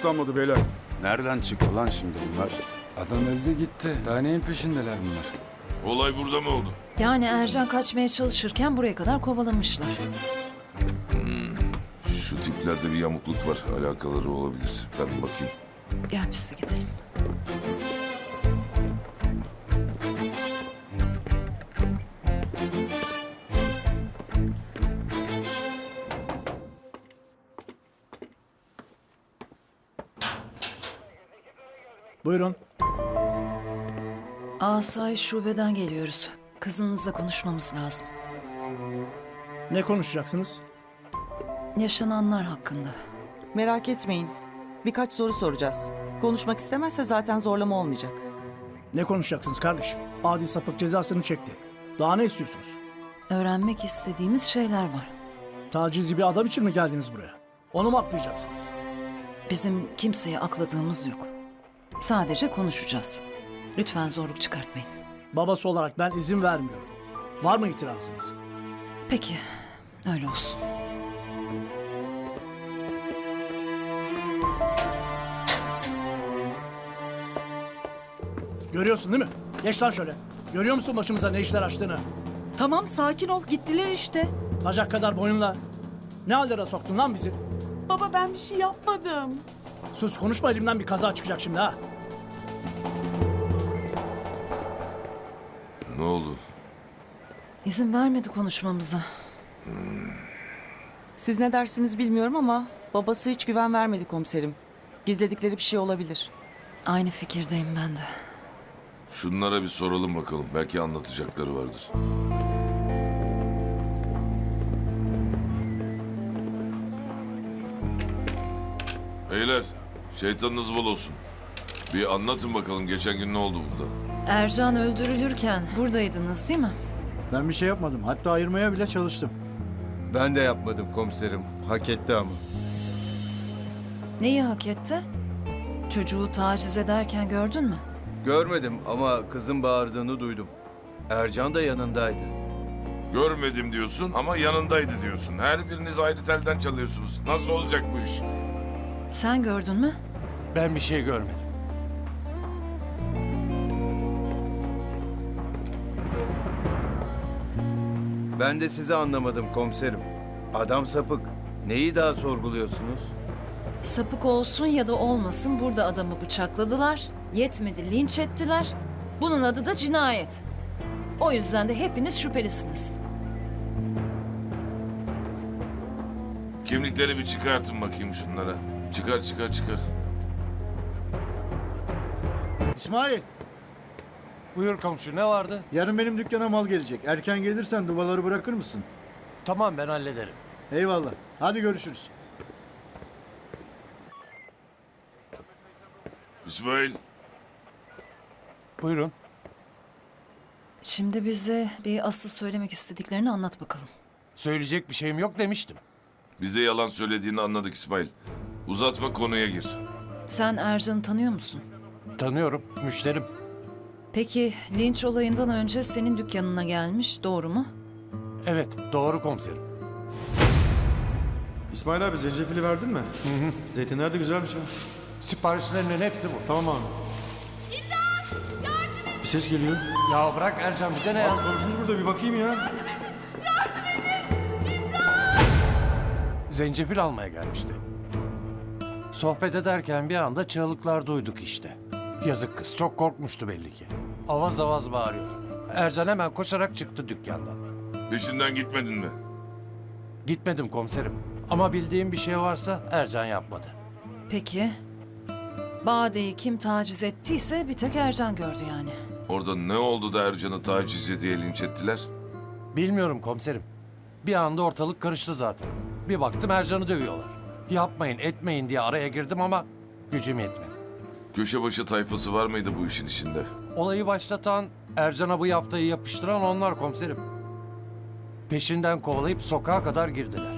ıslanmadı beyler. Nereden çıktı lan şimdi bunlar? Adam öldü gitti. Daha neyin peşindeler bunlar? Olay burada mı oldu? Yani Ercan kaçmaya çalışırken buraya kadar kovalamışlar. Şu tiplerde bir yamukluk var. Alakaları olabilir. Ben bir bakayım. Gel biz de gidelim. Buyurun. Asayiş şubeden geliyoruz. Kızınızla konuşmamız lazım. Ne konuşacaksınız? Yaşananlar hakkında. Merak etmeyin. Birkaç soru soracağız. Konuşmak istemezse zaten zorlama olmayacak. Ne konuşacaksınız kardeşim? Adi sapık cezasını çekti. Daha ne istiyorsunuz? Öğrenmek istediğimiz şeyler var. Tacizi bir adam için mi geldiniz buraya? Onu mu aklayacaksınız? Bizim kimseye akladığımız yok. Sadece konuşacağız. Lütfen zorluk çıkartmayın. Babası olarak ben izin vermiyorum. Var mı itirazınız? Peki, öyle olsun. Görüyorsun değil mi? Geç lan şöyle. Görüyor musun başımıza ne işler açtığını? Tamam sakin ol gittiler işte. Bacak kadar boyunla. Ne hallere soktun lan bizi? Baba ben bir şey yapmadım. Sus konuşma elimden bir kaza çıkacak şimdi ha. Ne oldu? İzin vermedi konuşmamıza. Siz ne dersiniz bilmiyorum ama babası hiç güven vermedi komiserim. Gizledikleri bir şey olabilir. Aynı fikirdeyim ben de. Şunlara bir soralım bakalım. Belki anlatacakları vardır. Beyler, şeytanınız bol olsun. Bir anlatın bakalım geçen gün ne oldu burada? Ercan öldürülürken buradaydınız değil mi? Ben bir şey yapmadım. Hatta ayırmaya bile çalıştım. Ben de yapmadım komiserim. Hak etti ama. Neyi hak etti? Çocuğu taciz ederken gördün mü? Görmedim ama kızın bağırdığını duydum. Ercan da yanındaydı. Görmedim diyorsun ama yanındaydı diyorsun. Her biriniz ayrı telden çalıyorsunuz. Nasıl olacak bu iş? Sen gördün mü? Ben bir şey görmedim. Ben de sizi anlamadım komiserim. Adam sapık. Neyi daha sorguluyorsunuz? Sapık olsun ya da olmasın burada adamı bıçakladılar. Yetmedi linç ettiler. Bunun adı da cinayet. O yüzden de hepiniz şüphelisiniz. Kimlikleri bir çıkartın bakayım şunlara. Çıkar çıkar çıkar. İsmail, Buyur komşu ne vardı? yarın benim dükkana mal gelecek. Erken gelirsen dubaları bırakır mısın? Tamam ben hallederim. Eyvallah. Hadi görüşürüz. İsmail, Buyurun. Şimdi bize bir asıl söylemek istediklerini anlat bakalım. Söyleyecek bir şeyim yok demiştim. bize yalan söylediğini anladık İsmail. Uzatma konuya gir. Sen Ercan'ı tanıyor musun? Tanıyorum. Müşterim. Peki linç olayından önce senin dükkanına gelmiş, doğru mu? Evet doğru komiserim. İsmail abi zencefili verdin mi? Hı hı. Zeytinler de güzelmiş ha. Siparişlerinin hepsi bu. Tamam abi. Bir ses geliyor. Ya bırak Ercan bize ne ya? Komşumuz burada bir bakayım ya. Zencefil almaya gelmişti. Sohbet ederken bir anda çığlıklar duyduk işte. Yazık kız çok korkmuştu belli ki. Avaz avaz bağırıyordu. Ercan hemen koşarak çıktı dükkandan. Peşinden gitmedin mi? Gitmedim komiserim. Ama bildiğim bir şey varsa Ercan yapmadı. Peki. Bade'yi kim taciz ettiyse bir tek Ercan gördü yani. Orada ne oldu da Ercan'ı taciz diye linç ettiler? Bilmiyorum komiserim. Bir anda ortalık karıştı zaten. Bir baktım Ercan'ı dövüyorlar. Yapmayın etmeyin diye araya girdim ama gücüm yetmedi. Köşe başı tayfası var mıydı bu işin içinde? Olayı başlatan, Ercan'a bu yaftayı yapıştıran onlar komiserim. Peşinden kovalayıp sokağa kadar girdiler.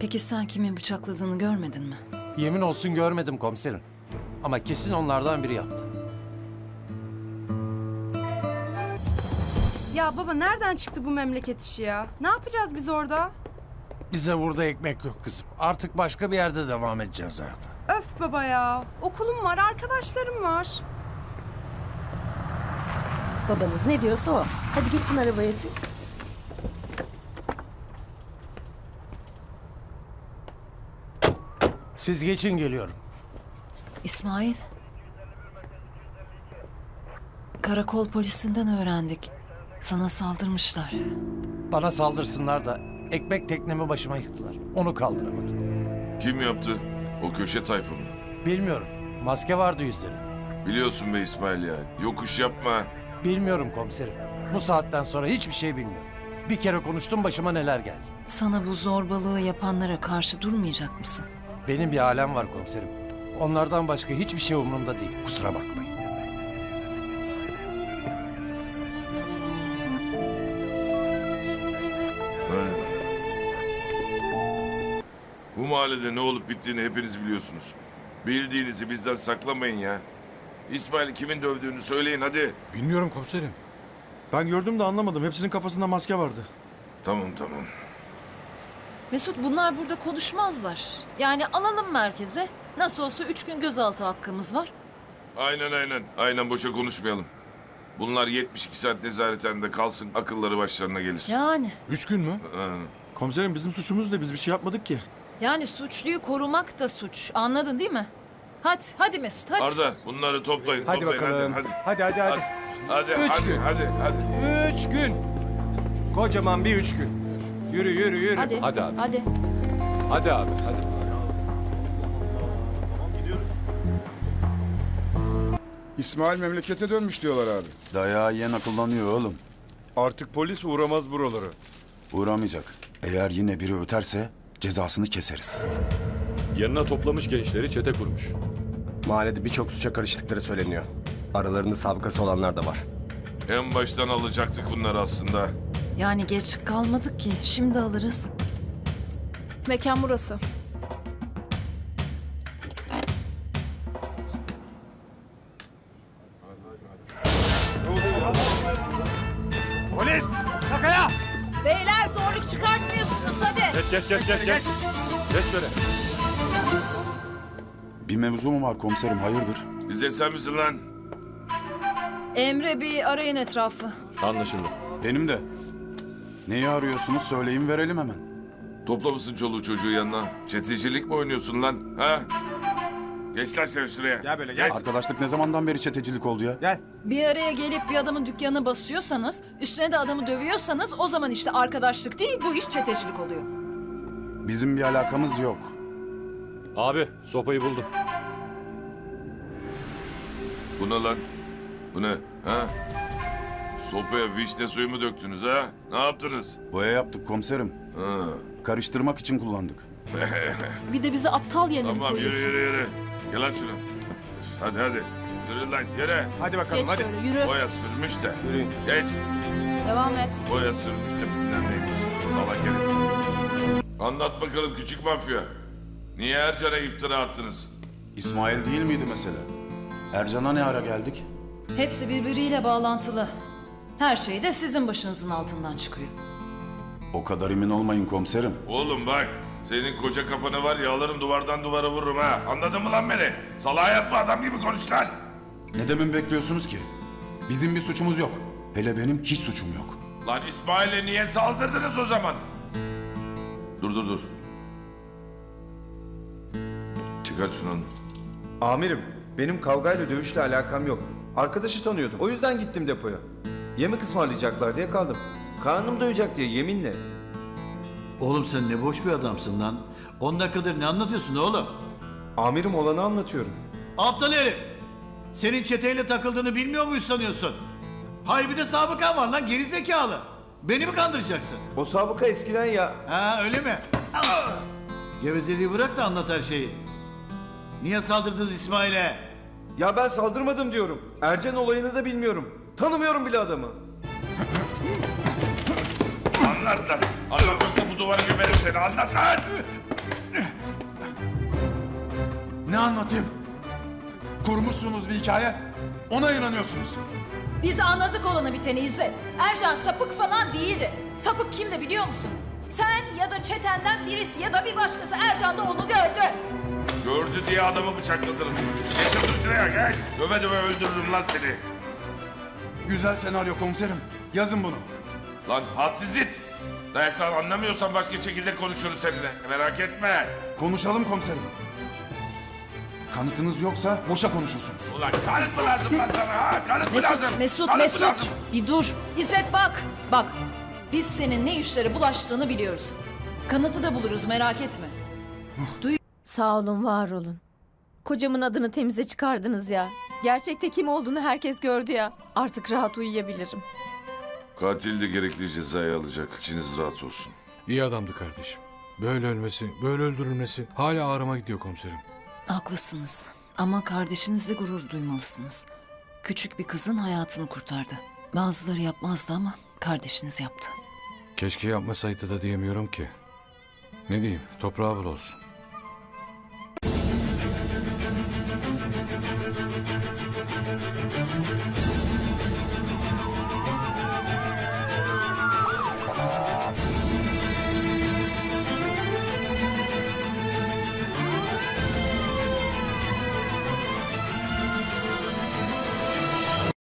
Peki sen kimin bıçakladığını görmedin mi? Yemin olsun görmedim komiserim. Ama kesin onlardan biri yaptı. Ya baba nereden çıktı bu memleket işi ya? Ne yapacağız biz orada? Bize burada ekmek yok kızım. Artık başka bir yerde devam edeceğiz hayata. Öf baba ya. Okulum var, arkadaşlarım var. Babanız ne diyorsa o. Hadi geçin arabaya siz. Siz geçin geliyorum. İsmail. Karakol polisinden öğrendik. Sana saldırmışlar. Bana saldırsınlar da ekmek teknemi başıma yıktılar. Onu kaldıramadım. Kim yaptı? O köşe tayfa mı? Bilmiyorum. Maske vardı yüzlerinde. Biliyorsun be İsmail ya. Yokuş yapma. Bilmiyorum komiserim. Bu saatten sonra hiçbir şey bilmiyorum. Bir kere konuştum başıma neler geldi. Sana bu zorbalığı yapanlara karşı durmayacak mısın? Benim bir alem var komiserim. Onlardan başka hiçbir şey umurumda değil. Kusura bakmayın. Bu mahallede ne olup bittiğini hepiniz biliyorsunuz. Bildiğinizi bizden saklamayın ya. İsmail kimin dövdüğünü söyleyin hadi. Bilmiyorum komiserim. Ben gördüm de anlamadım. Hepsinin kafasında maske vardı. Tamam tamam. Mesut bunlar burada konuşmazlar. Yani alalım merkeze. Nasıl olsa üç gün gözaltı hakkımız var. Aynen aynen. Aynen boşa konuşmayalım. Bunlar 72 saat nezarethanede kalsın akılları başlarına gelir. Yani. Üç gün mü? Ha. Komiserim bizim suçumuz ne? Biz bir şey yapmadık ki. Yani suçluyu korumak da suç. Anladın değil mi? Hadi, hadi Mesut hadi. Arda bunları toplayın. Hadi toplayın, bakalım. Hadi Hadi hadi hadi. Hadi hadi Üç hadi, gün. hadi hadi. Üç gün. Kocaman bir üç gün. Yürü yürü yürü. Hadi. Hadi abi. Hadi. Hadi abi hadi. İsmail memlekete dönmüş diyorlar abi. Dayağı yiyen akıllanıyor oğlum. Artık polis uğramaz buralara. Uğramayacak. Eğer yine biri öterse cezasını keseriz. Yanına toplamış gençleri çete kurmuş. Mahallede birçok suça karıştıkları söyleniyor. Aralarında sabıkası olanlar da var. En baştan alacaktık bunları aslında. Yani geç kalmadık ki. Şimdi alırız. Mekan burası. Polis! Kakaya! Beyler zorluk hadi. Geç geç geç geç geç. Geç şöyle. Bir mevzu mu var komiserim hayırdır? Bize sen misin lan? Emre bir arayın etrafı. Anlaşıldı. Benim de. Neyi arıyorsunuz söyleyin verelim hemen. Toplamışsın çoluğu çocuğu yanına. Çetecilik mi oynuyorsun lan? Ha? Geç lan sen şuraya. Gel böyle, Geç. Arkadaşlık ne zamandan beri çetecilik oldu ya? Gel. Bir araya gelip bir adamın dükkanına basıyorsanız, üstüne de adamı dövüyorsanız o zaman işte arkadaşlık değil bu iş çetecilik oluyor. Bizim bir alakamız yok. Abi sopayı buldum. Bu ne lan? Bu ne? Ha? Sopaya vişne suyu mu döktünüz ha? Ne yaptınız? Boya yaptık komiserim. Ha. Karıştırmak için kullandık. Bir de bizi aptal yerine mi Tamam yürü koyuyorsun? yürü yürü. Gel lan şunu. Hadi hadi. Yürü lan yürü. Hadi bakalım Geç hadi. şöyle yürü. Boya sürmüş de. Yürüyün. Geç. Devam et. Boya sürmüş de bilmem neymiş. Salak herif. Anlat bakalım küçük mafya. Niye Ercan'a iftira attınız? İsmail değil miydi mesele? Ercan'a ne ara geldik? Hepsi birbiriyle bağlantılı. Her şey de sizin başınızın altından çıkıyor. O kadar emin olmayın komiserim. Oğlum bak. Senin koca kafanı var ya alırım duvardan duvara vururum ha. Anladın mı lan beni? Salağa yapma adam gibi konuş lan. Ne demin bekliyorsunuz ki? Bizim bir suçumuz yok. Hele benim hiç suçum yok. Lan İsmail'e niye saldırdınız o zaman? Dur dur dur. Çıkar şunu. Amirim, benim kavgayla dövüşle alakam yok. Arkadaşı tanıyordum. O yüzden gittim depoya. Yemek ısmarlayacaklar diye kaldım. Karnım doyacak diye yeminle. Oğlum sen ne boş bir adamsın lan. 10 dakikadır ne anlatıyorsun oğlum? Amirim olanı anlatıyorum. Aptal herif. Senin çeteyle takıldığını bilmiyor muyuz sanıyorsun? Hayır bir de sabıkan var lan geri zekalı. Beni mi kandıracaksın? O sabıka eskiden ya. Ha öyle mi? Gevezeliği bırak da anlat her şeyi. Niye saldırdınız İsmail'e? Ya ben saldırmadım diyorum. Ercan olayını da bilmiyorum. Tanımıyorum bile adamı. Anlat lan. Anlat yoksa bu duvarı gömerim seni. Anlat lan. Ne anlatayım? Kurmuşsunuz bir hikaye. Ona inanıyorsunuz. Biz anladık olanı biteni İzzet. Ercan sapık falan değildi. Sapık kimdi biliyor musun? Sen ya da çetenden birisi ya da bir başkası Ercan'da onu gördü. Gördü diye adamı bıçakladınız. Geç otur şuraya geç. Döve döve öldürürüm lan seni. Güzel senaryo komiserim. Yazın bunu. Lan hadsiz it. Dayaktan anlamıyorsan başka şekilde konuşuruz seninle. Merak etme. Konuşalım komiserim. Kanıtınız yoksa boşa konuşursunuz. Ulan kanıt mı lazım lan sana ha? Kanıt mı Mesut, lazım? Mesut, Kanıt mı Mesut. lazım? Bir dur. İzzet bak. Bak. Biz senin ne işlere bulaştığını biliyoruz. Kanıtı da buluruz merak etme. Sağ olun, var olun. Kocamın adını temize çıkardınız ya. Gerçekte kim olduğunu herkes gördü ya. Artık rahat uyuyabilirim. Katil de gerekli cezayı alacak. İçiniz rahat olsun. İyi adamdı kardeşim. Böyle ölmesi, böyle öldürülmesi hala ağrıma gidiyor komiserim. Haklısınız. Ama kardeşinizle gurur duymalısınız. Küçük bir kızın hayatını kurtardı. Bazıları yapmazdı ama kardeşiniz yaptı. Keşke yapmasaydı da diyemiyorum ki. Ne diyeyim, toprağı bol olsun.